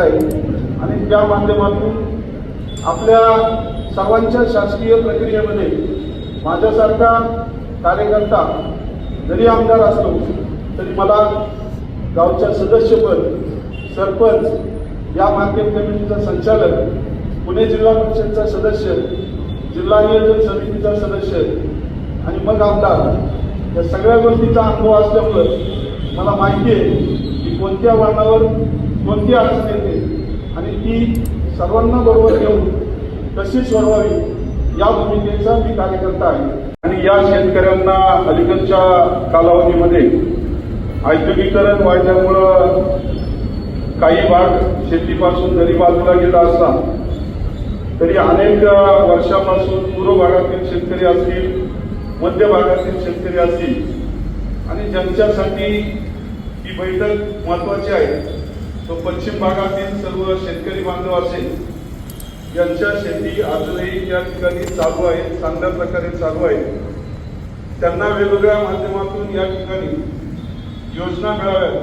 आहे. आणि त्या माध्यमातून आपल्या सर्वांच्या शासकीय प्रक्रियेमध्ये माझ्यासारखा कार्यकर्ता जरी आमदार असलो तरी मला गावच्या सदस्यपद सरपंच या माध्यम कमिटीचा संचालक पुणे जिल्हा परिषदचा सदस्य जिल्हा नियोजन समितीचा सदस्य आणि मग आमदार या सगळ्या गोष्टीचा अनुभव असल्यामुळं मला माहिती आहे की कोणत्या वाहनावर कोणती अडचण येते? आणि ती सर्वांना बरोबर घेऊन कशी सोडवावी या भूमिकेचा मी कार्यकर्ता आहे. आणि या शेतकऱ्यांना अलीकडच्या कालावधीमध्ये औद्योगिकरण वाढल्यामुळं काही भाग शेतीपासून जरी बाजूला गेला असला तरी अनेक वर्षापासून पूर्व भागातील शेतकरी असतील मध्य भागातील शेतकरी असतील आणि ज्यांच्यासाठी ही बैठक महत्वाची आहे तो पश्चिम भागातील सर्व शेतकरी बांधव असेल ज्यांच्या शेती अजूनही या ठिकाणी चालू आहे चांगल्या प्रकारे चालू आहे त्यांना वेगवेगळ्या माध्यमातून या ठिकाणी योजना मिळाव्यात.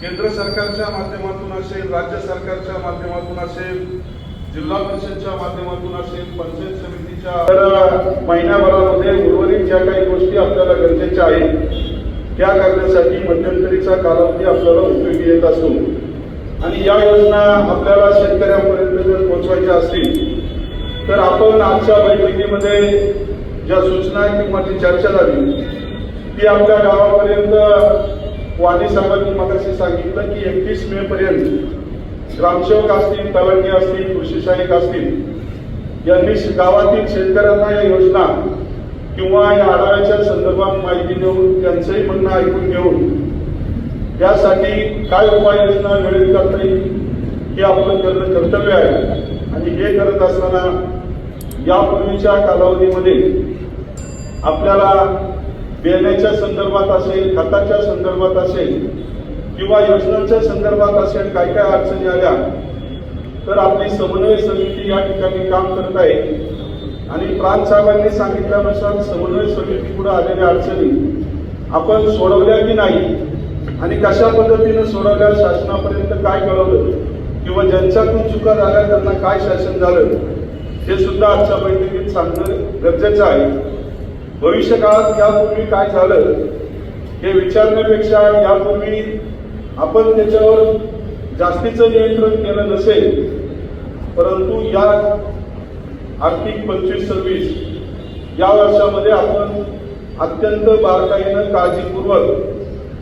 केंद्र सरकारच्या माध्यमातून असेल राज्य सरकारच्या माध्यमातून असेल जिल्हा परिषदच्या माध्यमातून असेल पंचायत समितीच्या तर महिन्याभरामध्ये उर्वरित ज्या काही गोष्टी आपल्याला गरजेच्या आहेत त्या करण्यासाठी मध्यंतरीचा कालावधी आपल्याला उपयोगी येत असतो. आणि या योजना आपल्याला शेतकऱ्यांपर्यंत जर पोहोचवायच्या असतील तर आपण आजच्या बैठकीमध्ये ज्या सूचना किंवा जी चर्चा झाली ती आपल्या गावापर्यंत वाणी साहेबांनी मगाशी सांगितलं की एकतीस मे पर्यंत ग्रामसेवक असतील तलाठी असतील कृषी सहाय्यक असतील यांनी गावातील शेतकऱ्यांना या योजना किंवा या आढाव्याच्या संदर्भात माहिती देऊन त्यांचंही म्हणणं ऐकून घेऊन त्यासाठी काय उपाययोजना वेळेत करता येईल हे आपलं करणं कर्तव्य आहे. आणि हे करत असताना यापूर्वीच्या कालावधीमध्ये आपल्याला बेण्याच्या संदर्भात असेल खताच्या संदर्भात असेल किंवा योजनांच्या संदर्भात असेल काय काय अडचणी आल्या तर आपली समन्वय समिती या ठिकाणी काम करत आहे. आणि प्रांत साहेबांनी सांगितल्यानुसार समन्वय समिती पुढे आलेल्या अडचणी आपण सोडवल्या की नाही आणि कशा पद्धतीनं सोडवल्या शासनापर्यंत काय कळवलं? किंवा ज्यांच्याकडून चुका झाल्या त्यांना काय शासन झालं? हे सुद्धा आजच्या बैठकीत सांगणं गरजेचं आहे. भविष्य काळात यापूर्वी काय झालं हे विचारण्यापेक्षा यापूर्वी आपण त्याच्यावर जास्तीचं नियंत्रण केलं नसेल परंतु या आर्थिक पंचवीस सव्वीस या वर्षामध्ये आपण अत्यंत बारकाईनं काळजीपूर्वक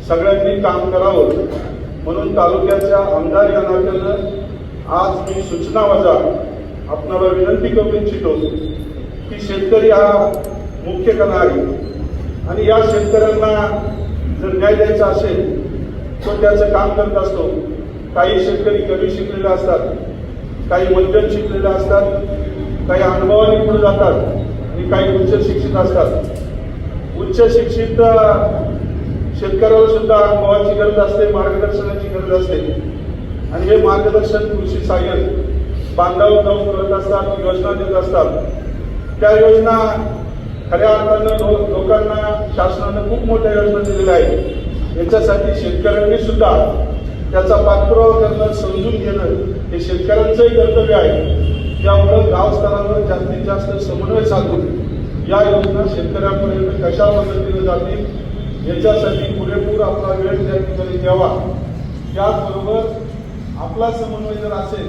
सगळ्यांनी काम करावं म्हणून तालुक्याच्या आमदार या नात्यानं आज मी सूचना वजा आपणाला विनंती करू इच्छितो की शेतकरी हा मुख्य कणा आहे आणि या शेतकऱ्यांना जर न्याय द्यायचा असेल तो त्याचं काम करत असतो. काही शेतकरी कमी शिकलेले असतात काही मध्यम शिकलेले असतात काही अनुभवाने पुढे जातात आणि काही उच्च शिक्षित असतात. उच्च शिक्षित शेतकऱ्याला सुद्धा अनुभवाची गरज असते मार्गदर्शनाची गरज असते. आणि हे मार्गदर्शन कृषी सहाय्यक बांधावर जाऊन करत असतात योजना देत असतात. त्या योजना खऱ्या अर्थानं लोकांना शासनानं खूप मोठ्या योजना दिलेल्या आहेत. याच्यासाठी शेतकऱ्यांनी सुद्धा त्याचा पाठपुरावा करणं समजून घेणं हे शेतकऱ्यांचंही कर्तव्य आहे. त्यामुळं गाव स्तरावर जास्तीत जास्त समन्वय साधून या योजना शेतकऱ्यांपर्यंत कशा पद्धतीने जातील याच्यासाठी पुरेपूर आपला वेळ त्या ठिकाणी द्यावा. त्याचबरोबर आपला समन्वय जर असेल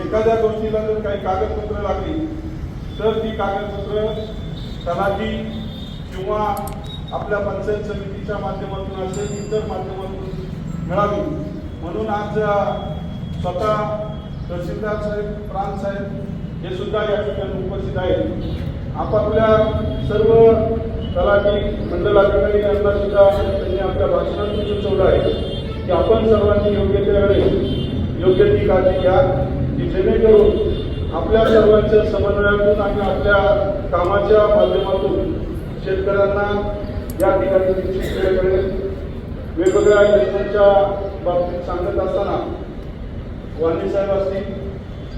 एखाद्या गोष्टीला जर काही कागदपत्र लागली तर ती कागदपत्र तलाठी किंवा आपल्या पंचायत समितीच्या माध्यमातून असेल इतर माध्यमातून मिळावी. म्हणून आज स्वतः तहसीलदार साहेब प्रांत साहेब हे सुद्धा या ठिकाणी उपस्थित आहेत. आपापल्या सर्व तलाठी मंडलाधिकारी यांना सुद्धा त्यांनी आपल्या भाषणातून सुचवलं आहे की आपण सर्वांनी योग्य त्या वेळेस योग्य ती काळजी घ्या की जेणेकरून आपल्या सर्वांच्या समन्वयातून आणि आपल्या कामाच्या माध्यमातून शेतकऱ्यांना या ठिकाणी शेतकऱ्याकडे वेळ वेगवेगळ्या योजनांच्या बाबतीत सांगत असताना वाणी साहेब असतील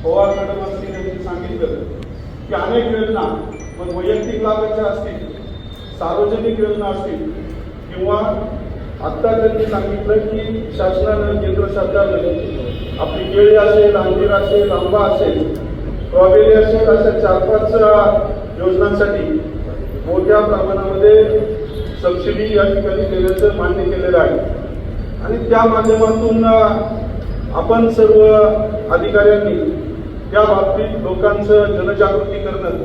पवार मॅडम असतील यांनी सांगितलं की अनेक योजना मग वैयक्तिक लाभाच्या असतील सार्वजनिक योजना असतील किंवा आत्ता त्यांनी सांगितलं की शासनानं केंद्र सरकारनं आपली केळी असेल अंजीर असेल आंबा असेल स्ट्रॉबेरी असेल अशा चार पाच योजनांसाठी मोठ्या प्रमाणामध्ये सबसिडी या ठिकाणी देण्याचं मान्य केलेलं आहे. आणि त्या माध्यमातून आपण सर्व अधिकाऱ्यांनी त्या बाबतीत लोकांचं जनजागृती करणं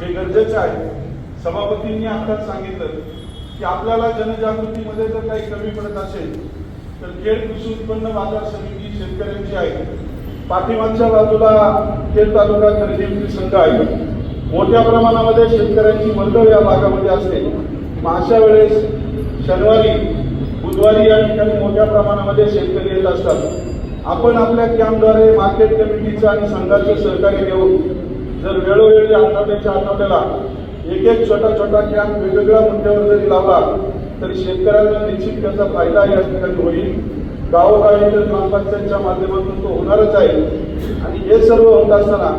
हे गरजेचं आहे. सभापतींनी आताच सांगितलं की आपल्याला जनजागृतीमध्ये जर काही कमी पडत असेल तर खेड कृषी उत्पन्न बाजार समिती शेतकऱ्यांची आहे. पाठीमागच्या बाजूला खेड तालुका खरेदी संघ आहे. मोठ्या प्रमाणामध्ये शेतकऱ्यांची वर्दळ या भागामध्ये असते. मग अशा वेळेस शनिवारी बुधवारी या ठिकाणी मोठ्या प्रमाणामध्ये शेतकरी येत असतात. आपण आपल्या कॅम्पद्वारे मार्केट कमिटीचं आणि संघाचं सहकार्य घेऊन जर वेळोवेळी आठवड्याच्या आठवड्याला एक एक छोटा छोटा कॅम्प वेगवेगळ्या मुद्द्यावर जरी लावला तरी शेतकऱ्यांना निश्चित त्याचा फायदा या ठिकाणी होईल. गावोगावी तर ग्रामपंचायतच्या माध्यमातून तो होणारच आहे. आणि हे सर्व होत असताना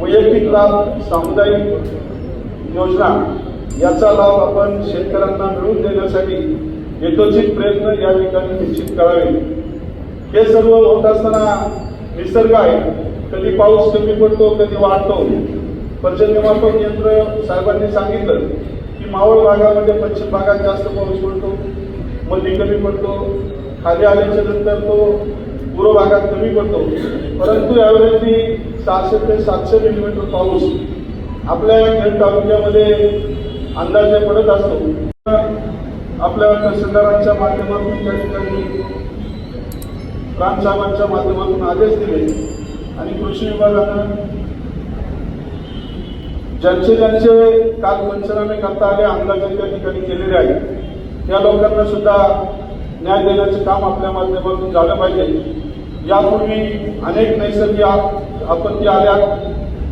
वैयक्तिक लाभ सामुदायिक योजना याचा लाभ आपण शेतकऱ्यांना मिळवून देण्यासाठी यथोचित प्रयत्न या ठिकाणी निश्चित करावे. हे सर्व होत असताना निसर्ग आहे. कधी पाऊस कमी पडतो कधी वाढतो. पर्जन्यमापक यंत्र साहेबांनी सांगितलं की मावळ भागामध्ये पश्चिम भागात जास्त पाऊस पडतो मध्ये कमी पडतो खाली आल्याच्यानंतर तो पूर्व भागात कमी पडतो. परंतु यावेळी सहाशे ते सातशे मिलीमीटर पाऊस आपल्या खेड तालुक्यामध्ये अंदाजे पडत असतो. आपल्या तहसीलदारांच्या माध्यमातून त्या ठिकाणी प्रांतसाहेबांच्या माध्यमातून आदेश दिले आणि कृषी विभागानं ज्यांचे ज्यांचे काल पंचनामे करता आले अंदाजे त्या ठिकाणी केलेले आहे त्या लोकांना सुद्धा न्याय देण्याचं काम आपल्या माध्यमातून झालं पाहिजे. यापूर्वी अनेक नैसर्गिक आपत्ती आल्या.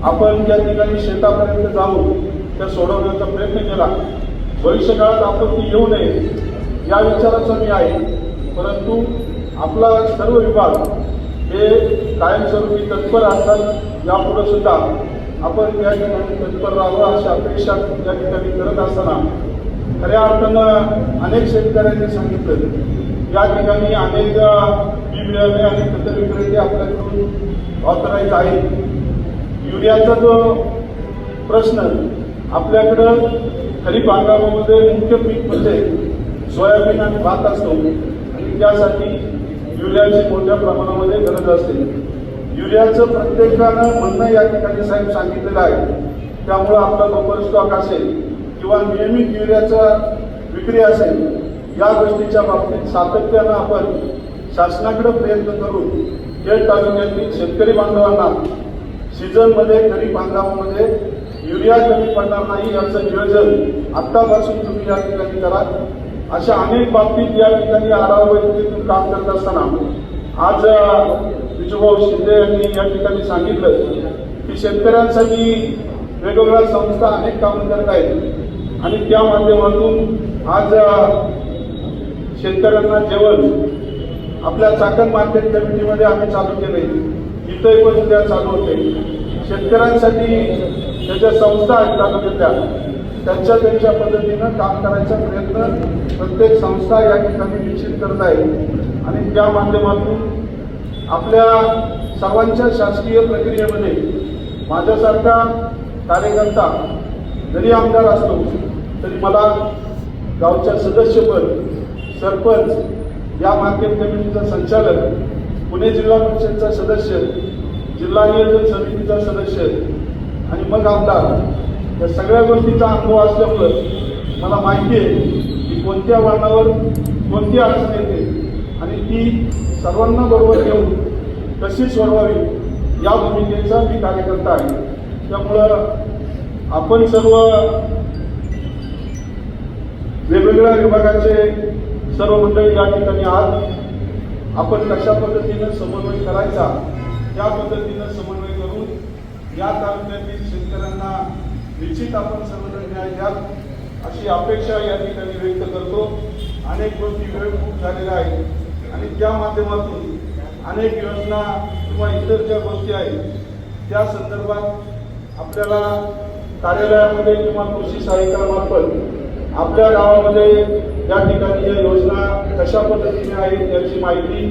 आपण ज्या ठिकाणी शेतापर्यंत जाऊन त्या सोडवण्याचा प्रयत्न केला. भविष्यकाळात आपत्ती येऊ नये या विचाराचा मी आहे. परंतु आपला सर्व विभाग हे कायमस्वरूपी तत्पर असतात यापुढे सुद्धा आपण या ठिकाणी तत्पर राहावं अशी अपेक्षा या ठिकाणी करत असताना खऱ्या अर्थानं अनेक शेतकऱ्यांनी सांगितलं. या ठिकाणी अनेक बी मिळाले आणि खतं विक्रेते आपल्याकडून ऑथराईज आहेत. युरियाचा जो प्रश्न आपल्याकडं खरीप हंगामामध्ये मुख्य पीक म्हणजे सोयाबीन आणि भात असतो. आणि त्यासाठी युरियाची मोठ्या प्रमाणामध्ये गरज असते. युरियाचं प्रत्येकानं म्हणणं या ठिकाणी साहेब सांगितलेलं आहे. त्यामुळं आपला बफर स्टॉक असेल किंवा नियमित युरियाचा विक्री असेल या गोष्टीच्या बाबतीत सातत्यानं आपण शासनाकडे प्रयत्न करून खेड तालुक्यातील शेतकरी बांधवांना सीझनमध्ये खरीप हंगामामध्ये युरिया कमी पडणार नाही याचं नियोजन आत्तापासून तुम्ही या ठिकाणी करा. अशा अनेक बाबतीत या ठिकाणी आढावा बैठकीतून काम करत असताना आज विजूभाऊ शिंदे यांनी या ठिकाणी सांगितलं की शेतकऱ्यांसाठी वेगवेगळ्या संस्था अनेक कामं करत आहेत. आणि त्या माध्यमातून आज शेतकऱ्यांना जेवण आपल्या चाकण मार्केट कमिटीमध्ये आम्ही चालू केले इथंही पण उद्या चालू होते. शेतकऱ्यांसाठी त्याच्या संस्था आहेत तालुक्यातल्या त्यांच्या त्यांच्या पद्धतीनं काम करायचा प्रयत्न प्रत्येक संस्था या ठिकाणी निश्चित करत आहे. आणि त्या माध्यमातून आपल्या सर्वांच्या शासकीय प्रक्रियेमध्ये माझ्यासारखा कार्यकर्ता जरी आमदार असतो तरी मला गावच्या सदस्यपद सरपंच या मार्केट कमिटीचा संचालक पुणे जिल्हा परिषदचा सदस्य जिल्हा नियोजन समितीचा सदस्य आणि मग आमदार या सगळ्या गोष्टीचा अनुभव असल्यामुळं मला माहिती आहे की कोणत्या वळणावर कोणती अडचण येते. आणि ती सर्वांना बरोबर घेऊन कशी सोडवावी या भूमिकेचा मी कार्यकर्ता आहे. त्यामुळं आपण सर्व वेगवेगळ्या विभागाचे सर्व मंडळी या ठिकाणी आहात. आपण कशा पद्धतीनं समन्वय करायचा त्या पद्धतीनं समन्वय करून या तालुक्यातील शेतकऱ्यांना निश्चित आपण सर्वजण न्याय द्या अशी अपेक्षा या ठिकाणी व्यक्त करतो. अनेक गोष्टी वेळ खूप झालेल्या आहेत. आणि त्या माध्यमातून अनेक योजना किंवा इतर ज्या गोष्टी आहेत त्या संदर्भात आपल्याला कार्यालयामध्ये किंवा कृषी सहाय्यकामार्फत आपल्या गावामध्ये या ठिकाणी या योजना कशा पद्धतीने आहेत याची माहिती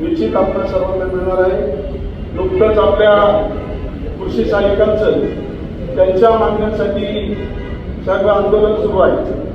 निश्चित आपल्या सर्वांना मिळणार आहे. नुकतंच आपल्या कृषी सहाय्यकांचं त्यांच्या मागण्यांसाठी सर्व आंदोलन सुरू आहे.